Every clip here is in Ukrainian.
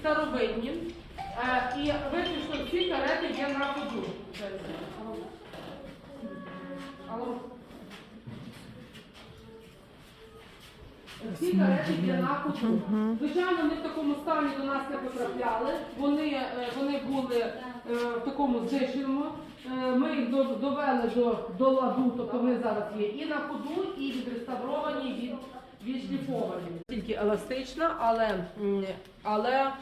старовинні. Е, І виключно всі карети є на ходу. Всі карети є на ходу. Звичайно, вони в такому стані до нас не потрапляли. Вони, е, вони були е, в такому знищеному. Е, Ми їх довели до, до ладу, тобто вони зараз є і на ходу, і відреставровані, від, відшліфовані. Тільки еластична, але, але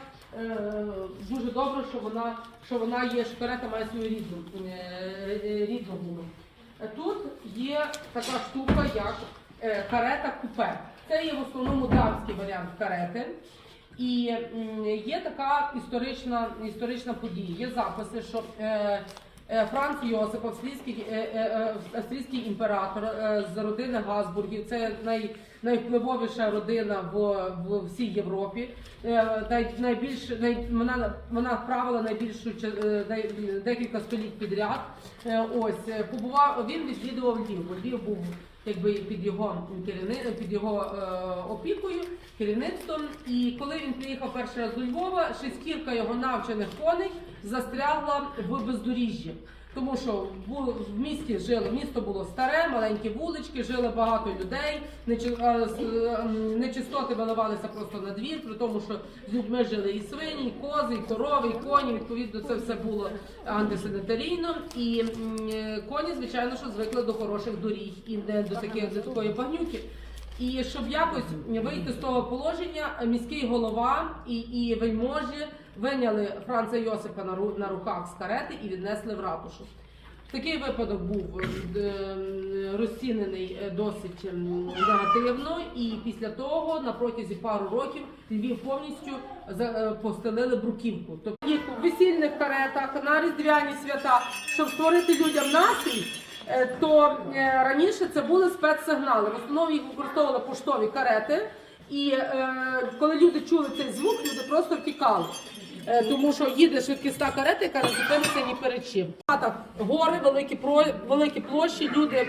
дуже добре, що вона, що вона є, що карета має свою рідну, е, е, рідну гуму. Е, Тут є така штука, як е, карета купе. Це є в основному дамський варіант карети. І є така історична, історична подія. Є записи, що е, е, Франц Йосип, австрійський, е, е, е, австрійський імператор е, з родини Газбургів, це най, найвпливовіша родина в, в всій Європі. Е, най, найбільш, най, вона, вона правила найбільшу е, най, декілька століть підряд. Е, ось е, побував він відвідував Львів. Львів був якби під його керівни, під його е, опікою, керівництвом. І коли він приїхав перший раз до Львова, шестірка його навчених коней застрягла в бездоріжжі. Тому що в місті жили, місто було старе, маленькі вулички, жили багато людей, нечи- е, с- е, м, нечистоти виливалися просто на двір, при тому, що з людьми жили і свині, і кози, і корови, і коні. Відповідно, це все було антисанітарійно. І е, коні, звичайно, що звикли до хороших доріг і не до таких до такої багнюки. І щоб якось вийти з того положення, міський голова і, і вельможі виняли Франца Йосипа на, ру- на руках з карети і віднесли в ратушу. Такий випадок був е, розцінений е, досить ем, негативно, і після того на протязі пару років Львів повністю е, постелили бруківку. Тобто їх у весільних каретах на різдвяні свята, щоб створити людям настрій. Е, то е, раніше це були спецсигнали. В основному їх використовували поштові карети, і е, коли люди чули цей звук, люди просто втікали. Тому що їде швидкісна карета, яка не зупиниться ні перед чим. Карпатах гори, великі про великі площі. Люди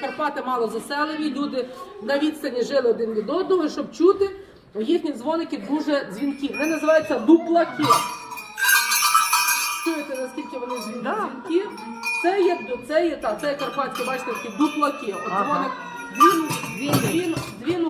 Карпати мало заселені. Люди на відстані жили один від одного, щоб чути їхні дзвоники дуже дзвінкі. Вони називаються дуплаки. Наскільки вони дзвінки. Це є це є та це є карпатські, бачите, такі дуплаки. От Ага. дзвоник дві, дві, дві, дзвін